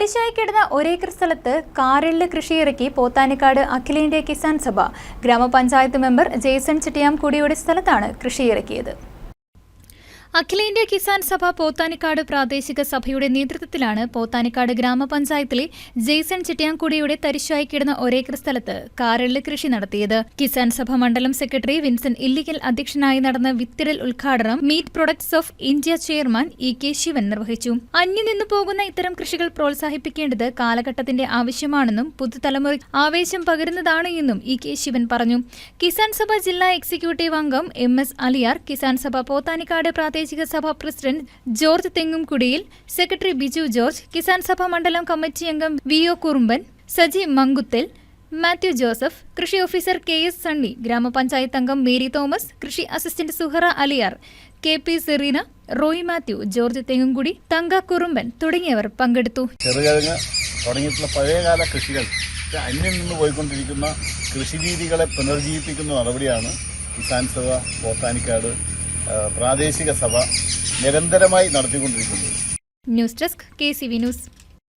തരിശായി കിടന്ന ഒരേക്കർ സ്ഥലത്ത് കാരെള്ള് കൃഷിയിറക്കി പോത്താനിക്കാട് അഖിലേന്ത്യാ കിസാൻ സഭ ഗ്രാമപഞ്ചായത്ത് മെമ്പർ ജേസൺ ചിട്ടിയാംകുടിയുടെ സ്ഥലത്താണ് കൃഷിയിറക്കിയത് അഖിലേന്ത്യാ കിസാൻ സഭ പോത്താനിക്കാട് പ്രാദേശിക സഭയുടെ നേതൃത്വത്തിലാണ് പോത്താനിക്കാട് ഗ്രാമപഞ്ചായത്തിലെ ജെയ്സൺ ചിട്ടിയാംകുടിയുടെ തരിശായി കിടന്ന ഒരേക്കർ സ്ഥലത്ത് കാരെള്ള് കൃഷി നടത്തിയത്. കിസാൻ സഭ മണ്ഡലം സെക്രട്ടറി വിൻസെന്റ് ഇല്ലിക്കൽ അധ്യക്ഷനായി നടന്ന വിത്തിടൽ ഉദ്ഘാടനം meat products of India chairman E K Sivan നിർവഹിച്ചു. അന്യം നിന്നു പോകുന്ന ഇത്തരം കൃഷികൾ പ്രോത്സാഹിപ്പിക്കേണ്ടത് കാലഘട്ടത്തിന്റെ ആവശ്യമാണെന്നും പുതുതലമുറ ആവേശം പകരുന്നതാണ് എന്നും ഇ കെ ശിവൻ പറഞ്ഞു. കിസാൻ സഭ ജില്ലാ എക്സിക്യൂട്ടീവ് അംഗം എം എസ് അലിയാർ കിസാൻ സഭ പോത്താനിക്കാട് പ്രാദേശിക സഭ പ്രസിഡന്റ് ജോർജ് തെങ്ങുംകുടിയിൽ സെക്രട്ടറി ബിജു ജോർജ് കിസാൻ സഭ മണ്ഡലം കമ്മിറ്റി അംഗം V O Kurumban Saji Mankuthel Mathew Joseph കൃഷി ഓഫീസർ കെ എസ് സണ്ണി ഗ്രാമപഞ്ചായത്ത് അംഗം മേരി തോമസ് കൃഷി assistant Suhara Aliyar K P Sereena Roy Mathew George Thengumkudi Thanka Kurumban തുടങ്ങിയവർ പങ്കെടുത്തു. പഴയകാല കൃഷികൾ അന്യം നിന്ന് പോയിക്കൊണ്ടിരിക്കുന്ന കൃഷിരീതികളെ പുനർജീവിപ്പിക്കുന്ന നടപടിയാണ് കിസാൻ സഭ ബോട്ടാനിക്കാട് പ്രാദേശിക സഭ നിരന്തരമായി നടത്തിക്കൊണ്ടിരിക്കുന്നത് news desk K C V news.